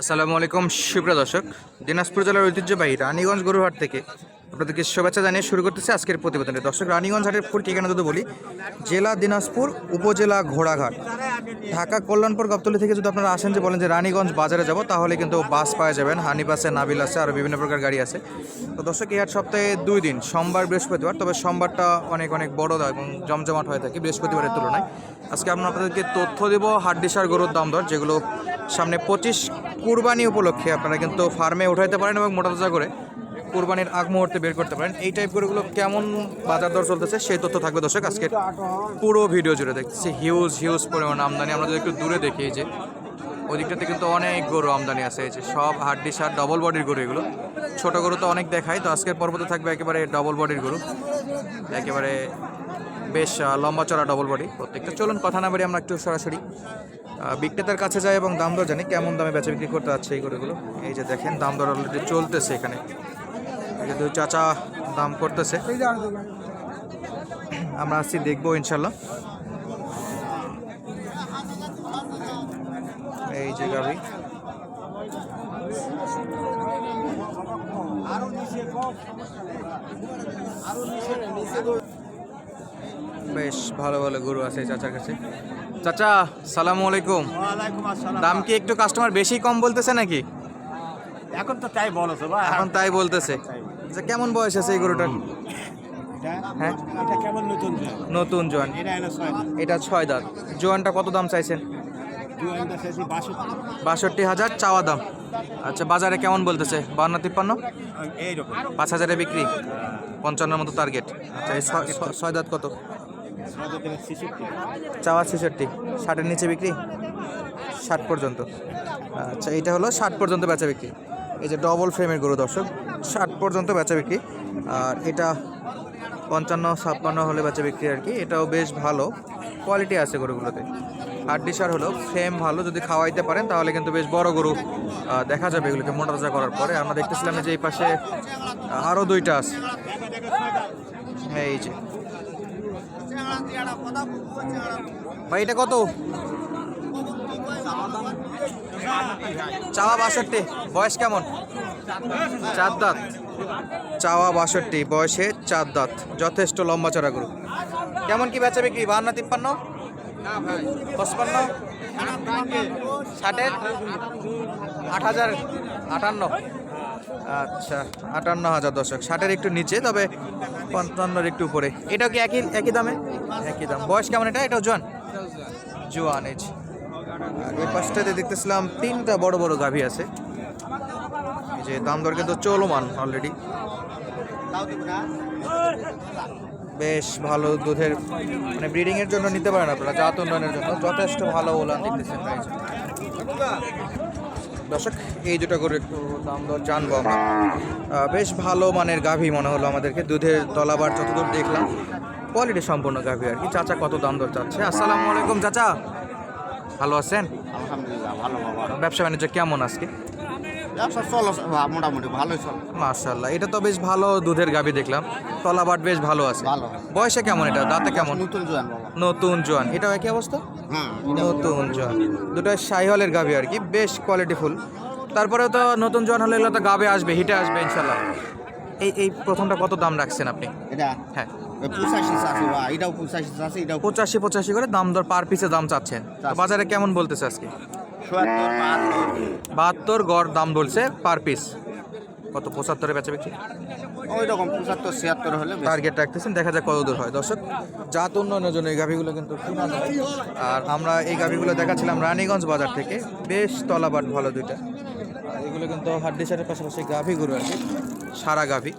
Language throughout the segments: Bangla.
আসসালামু আলাইকুম, সুপ্রিয় দর্শক। দিনাজপুর জেলার ঐতিহ্যবাহী রানীগঞ্জ গরুহাট থেকে আপনাদেরকে শুভেচ্ছা জানিয়ে শুরু করতেছে আজকের প্রতিবেদনে। দর্শক, রানীগঞ্জ হাটের ফুল ঠিকানা যদি বলি, জেলা দিনাজপুর, উপজেলা ঘোড়াঘাট। ঢাকা কল্যাণপুর গাবতলী থেকে যদি আপনারা আসেন যে বলেন যে রানীগঞ্জ বাজারে যাব, তাহলে কিন্তু বাস পাওয়া যাবেন হানিফ আছে নাবিল আছে আরও বিভিন্ন প্রকার গাড়ি আছে। তো দর্শক, এই হাট সপ্তাহে দুই দিন, সোমবার, বৃহস্পতিবার, তবে সোমবারটা অনেক অনেক বড় এবং জমজমাট হয়ে থাকে বৃহস্পতিবারের তুলনায়। আজকে আমরা আপনাদেরকে তথ্য দেব হাড্ডিসার গরুর দাম দর, যেগুলো সামনে পঁচিশ কুরবানি উপলক্ষে আপনারা কিন্তু ফার্মে উঠাইতে পারেন এবং মোটা তাজা করে কুরবানির আগ মুহূর্তে বের করতে পারেন। এই টাইপ গরুগুলো কেমন বাজার দর চলতেছে সেই তথ্য থাকবে দর্শক। আজকে পুরো ভিডিও জুড়ে দেখতেছি। হিউজ হিউজ পরিমাণ আমদানি। আমরা যদি একটু দূরে দেখি যে ওই দিকটাতে কিন্তু অনেক গরু আমদানি আছে। এই যে সব হাড্ডি সার ডবল বডির গরু এগুলো। ছোটো গরু তো অনেক দেখায়। তো আজকের পর্বতে থাকবে একেবারে ডবল বডির গরু। একেবারে বেশ লম্বা চড়া ডবল বডি প্রত্যেকটা। চলুন, কথা না বাড়ি আমরা একটু সরাসরি বিক্রেতার কাছে যাই এবং দাম দর জানি কেমন দামে বেচা বিক্রি করতে যাচ্ছে এই গরুগুলো। এই যে দেখেন, দাম দর অলরেডি চলতেছে এখানে। এই যে দুই চাচা দাম করতেছে। আমরা আসছি, দেখব ইনশাল্লাহ। এই যে গাভি। বেশ ভালো ভালো গরু আছে চাচার কাছে। চাচা সালামু আলাইকুম। দাম কি একটু কাস্টমার বেশি কম বলতেছে নাকি? এখন তো তাই বলো ভাই। এখন তাই বলতেছে। আচ্ছা কেমন বয়স আছে এই গরুটার? হ্যাঁ? এটা কেমন নতুন জোয়ান? নতুন জোয়ান। এটা ছয় দাঁত। জোয়ানটা কত দাম চাইছেন? বাষট্টি। হাজার চাওয়া দাম। আচ্ছা বাজারে কেমন বলতেছে? বান্ন তিপ্পান্ন? পাঁচ হাজারে বিক্রি? পঞ্চান্নর মতো টার্গেট আচ্ছা ছয়- দাঁত কত? চাওয়া ছেষট্টি। ষাটের নিচে বিক্রি? ষাট পর্যন্ত। আচ্ছা এটা হলো ষাট পর্যন্ত বেচা বিক্রি। এই যে ডবল ফ্রেমের গরু দর্শক, ষাট পর্যন্ত বেচা বিক্রি। আর এটা পঞ্চান্ন, ছাপ্পান্ন হলে বেচা বিক্রি আর কি। এটাও বেশ ভালো। কোয়ালিটি আছে গরুগুলোতে। হাড্ডি সার হলো ফ্রেম ভালো। যদি খাওয়াইতে পারেন, তাহলে কিন্তু বেশ বড় গরু দেখা যাবে এগুলোকে মোটা তাজা করার পরে। আমরা দেখতেছিলাম যে এই পাশে আরও দুইটা আছে। এই যে ভাই, এটা কত? চাওয়া বাষট্টি, বয়স কেমন? চার দাঁত। চাওয়া বাষট্টি, বয়সে চার দাঁত। যথেষ্ট লম্বা চড়া গরু। কেমন কি বেচা বিক্রি? বাহান্ন, তিপ্পান্ন? পঁচপান্ন? ষাটের? আট হাজার, আটান্ন? আচ্ছা আটান্ন হাজার দশক ষাটের একটু নিচে, তবে পঞ্চান্নর একটু উপরে। এটাও কি একই একই দামে? একই দাম। বয়স কেমন এটা? এটাও জোয়ান? জোয়ান এজ আর এই পাশটাতে দেখতেছিলাম তিনটা বড় বড় গাভী আছে। যে, দাম দর কিন্তু চলমান অলরেডি বেশ ভালো দুধের মানে ব্রিডিং এর জন্য নিতে পারেন আপনারা, জাত উন্নয়নের জন্য। যথেষ্ট ভালো ওলান দেখতেছেন দর্শক এই দুটো করে একটু দাম দর জানব আমরা। বেশ ভালো মানের গাভী মনে হলো আমাদেরকে দুধের তলাবার যতদূর দেখলাম কোয়ালিটি সম্পূর্ণ গাভী আর কি। চাচা কত দাম দর চাচ্ছে? আসসালামু আলাইকুম চাচা। ভালো আছেন? আলহামদুলিল্লাহ ভালো ভালো। ব্যবসা বাণিজ্য কেমন আজকে? ব্যবসা চলো মোটামুটি ভালোই চলো। মার্শাল্লাহ এটা তো বেশ ভালো দুধের গাভী দেখলাম। তলাবাট বেশ ভালো আছে। ভালো। বয়সে কেমন এটা? দাঁতে কেমন? নতুন জোয়ান নতুন জোয়ান। এটাও একই অবস্থা? হ্যাঁ। নতুন জোয়ান। দুটো সাইহলের গাভী আর কি বেশ কোয়ালিটিফুল তারপরে তো নতুন জোয়ান হলে এগুলো তো গাবে আসবে হিটে আসবে ইনশাল্লাহ এই এই প্রথমটা কত দাম রাখছেন আপনি? এটা? হ্যাঁ। পঁচাশি পঁচাশি করে দাম দর পার পিসে দাম চাচ্ছেন। বাজারে কেমন বলতেছে আজকে? বাহাত্তর। গড় দাম বলছে পার পিস কত পঁচাত্তরে বেচা বিক্রি? ওই রকম পঁচাত্তর ছিয়াত্তর হলে টার্গেট রাখতেছেন দেখা যাক কত দূর হয়। দর্শক জাত উন্নয়নের জন্য এই গাভিগুলো কিন্তু কেনা যায় আর আমরা এই গাভিগুলো দেখাচ্ছিলাম রানীগঞ্জ বাজার থেকে। বেশ তলাবাট ভালো দুইটা। এগুলো কিন্তু হাড্ডিসারের পাশাপাশি গাভি গরু আছে সারা গাভি।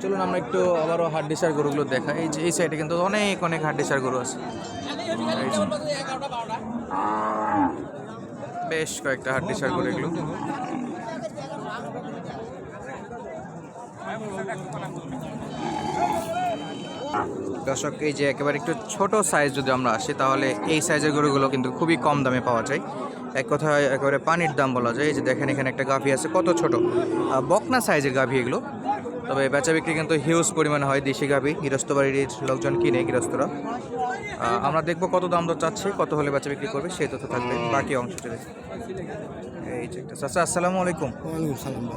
চলুন আমরা একটু আবারও হাড্ডিসার গরুগুলো দেখা এই যে এই সাইডে কিন্তু অনেক অনেক হাড্ডিসার গরু আছে। বেশ কয়েকটা হাড্ডিসার গরু এগুলো দর্শক, এই যে একেবারে একটু ছোট সাইজ যদি আমরা আসি, তাহলে এই সাইজের গরুগুলো কিন্তু খুবই কম দামে পাওয়া যায়। এক কথায় একেবারে পানির দাম বলা যায়। এই যে দেখেন, এখানে একটা গাভী আছে, কত ছোট। বকনা সাইজের গাভী এগুলো। তবে বেচা বিক্রি কিন্তু হিউজ পরিমাণে হয় দেশি গাভি। গৃহস্থ বাড়ির লোকজন কিনে গৃহস্থরা। আমরা দেখব কত দাম দর চাচ্ছে কত হলে বেচা বিক্রি করবে সেই তথ্য থাকবে বাকি অংশ চলে এই যে একটা চাচা আসসালামু আলাইকুম।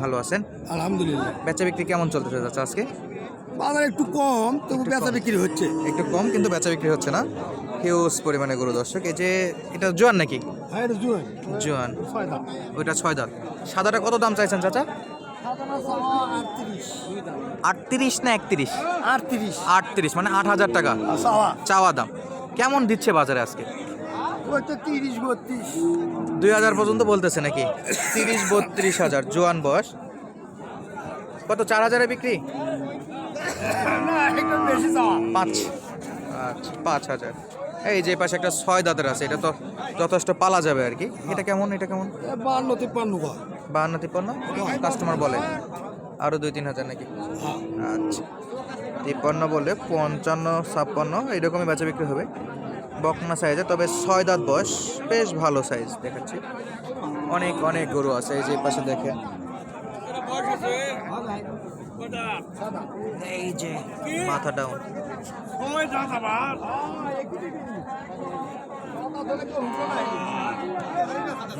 ভালো আছেন? আলহামদুলিল্লাহ। বেচা বিক্রি কেমন চলতেছে চাচা আজকে? বাজার একটু কম তবু বেচা বিক্রি হচ্ছে। একটু কম কিন্তু বেচা বিক্রি হচ্ছে না। হিউজ পরিমাণে গরু দর্শক এই যে এটা জোয়ান নাকি? হ্যাঁ জুয়েন। জোয়ান। ছয় দাম ওইটা ছয় দাঁত। সাদাটা কত দাম চাইছেন চাচা? আটত্রিশ না একত্রিশ? আটত্রিশ। আটত্রিশ মানে আট হাজার টাকা। চাওয়া। দাম। কেমন দিচ্ছে বাজারে আজকে? তিরিশ বত্রিশ। দুই হাজার পর্যন্ত বলতেছে নাকি? তিরিশ বত্রিশ হাজার জোয়ান বয়স। কত চার হাজারে বিক্রি? পাঁচ। আচ্ছা পাঁচ হাজার। এই যে পাশে একটা ছয় দাঁতের আছে এটা তো যথেষ্ট পালা যাবে আর কি। এটা কেমন এটা কেমন? বান্ন তিপ্পান্ন বাহান্ন তিপ্পান্ন? কাস্টমার বলে। আরও দুই, তিন হাজার নাকি? আচ্ছা। তিপ্পান্ন বলে পঞ্চান্ন, ছাপ্পান্ন, এইরকমই বেচা বিক্রি হবে। বকনা সাইজে তবে ছয় দাঁত বয়স, বেশ ভালো সাইজ দেখাচ্ছি। অনেক অনেক গরু আছে, এই যে পাশে দেখেন এই যে মাথা ডাউন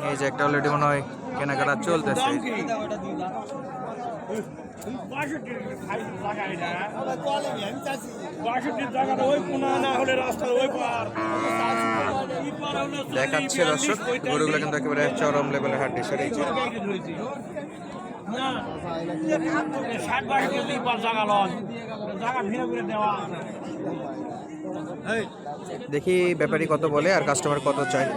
এই যে একটা অলরেডি মনে হয় কেনাকাটা চলতেছে। দেখাচ্ছে দর্শক, গরুগুলো কিন্তু একেবারে চরম লেভেলের হাড্ডি সেটাই দেখি ব্যাপারী কত বলে আর কাস্টমার কত চায়।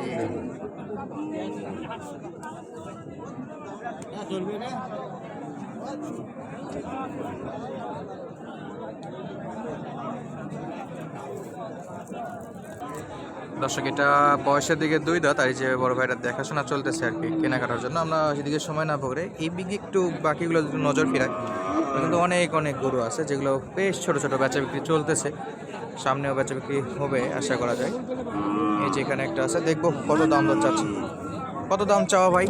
দর্শক, এটা বয়সের দিকে দুই দাঁত, আর যে বড় ভাইটা দেখাশোনা চলতেছে আর কি কেনাকাটার জন্য। আমরা সেদিকে সময় না পকড়ে এই দিকে একটু বাকিগুলো নজর ফিরাই, কিন্তু অনেক অনেক গরু আছে যেগুলো বেশ ছোট ছোট বেচা বিক্রি চলতেছে। সামনেও বেচা বিক্রি হবে আশা করা যায়। এই যে এখানে একটা আছে দেখব কত দাম দর চাচ্ছে। কত দাম চাওয়া ভাই?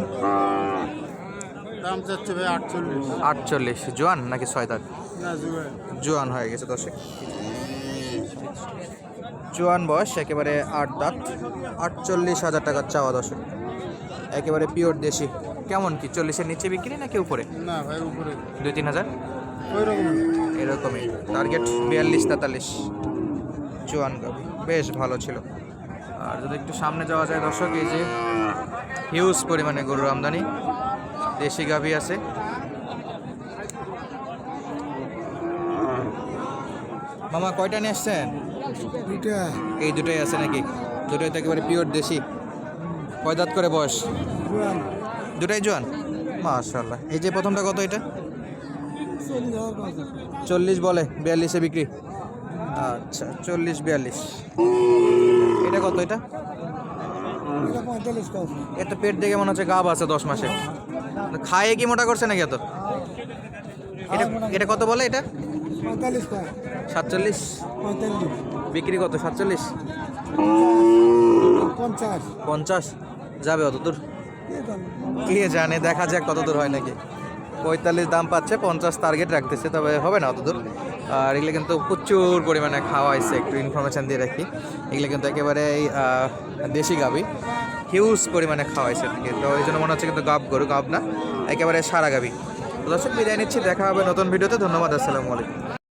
দাম চাচ্ছে ভাই আটচল্লিশ। আটচল্লিশ। জোয়ান নাকি ছয় দাঁত জোয়ান। হয়ে গেছে দশে। জোয়ান বয়স একেবারে আট দাঁত। আটচল্লিশ হাজার টাকার চাওয়া দশে। একেবারে পিওর দেশি। কেমন কি চল্লিশের নিচে বিক্রি নাকি উপরে? না ভাই উপরে। দুই তিন হাজার? এরকমই। টার্গেট বিয়াল্লিশ তেতাল্লিশ। জোয়ান গাভি বেশ ভালো ছিল। আর যদি একটু সামনে যাওয়া যায় দর্শক এই যে হিউজ পরিমাণে গরুর আমদানি দেশি গাভি আছে। মামা কয়টা নিয়ে আসছেন? এটা এই দুটোই আছে নাকি? দুটোই তো একেবারে পিওর দেশি। কয় দাঁত করে বয়স? দুটাই জোয়ান মাশাল্লাহ এই যে প্রথমটা কত এটা? চল্লিশ বলে বিয়াল্লিশে বিক্রি। আচ্ছা চল্লিশ বিয়াল্লিশ। এটা কত এটা? এত পেট দেখে মনে হচ্ছে গাব আছে দশ মাসে। খায়ে কি মোটা করছে নাকি এত? এটা এটা কত বলে এটা? সাতচল্লিশ। বিক্রি কত সাতচল্লিশ? পঞ্চাশ। পঞ্চাশ যাবে অত দূর? কে জানে দেখা যাক কত দূর হয় নাকি। পঁয়তাল্লিশ দাম পাচ্ছে, পঞ্চাশ টার্গেট রাখতেছে, তবে হবে না অতদূর। আর এগুলো কিন্তু প্রচুর পরিমাণে খাওয়া হয়েছে একটু ইনফরমেশান দিয়ে রাখি। এগুলো কিন্তু একেবারেই দেশি গাবি হিউজ পরিমাণে আর কি। তো এই জন্য মনে হচ্ছে কিন্তু গাব গরু, গাব না, একেবারে সারা গাবি দর্শক, বিদায় নিচ্ছি, দেখা হবে নতুন ভিডিওতে। ধন্যবাদ, আসসালামু আলাইকুম।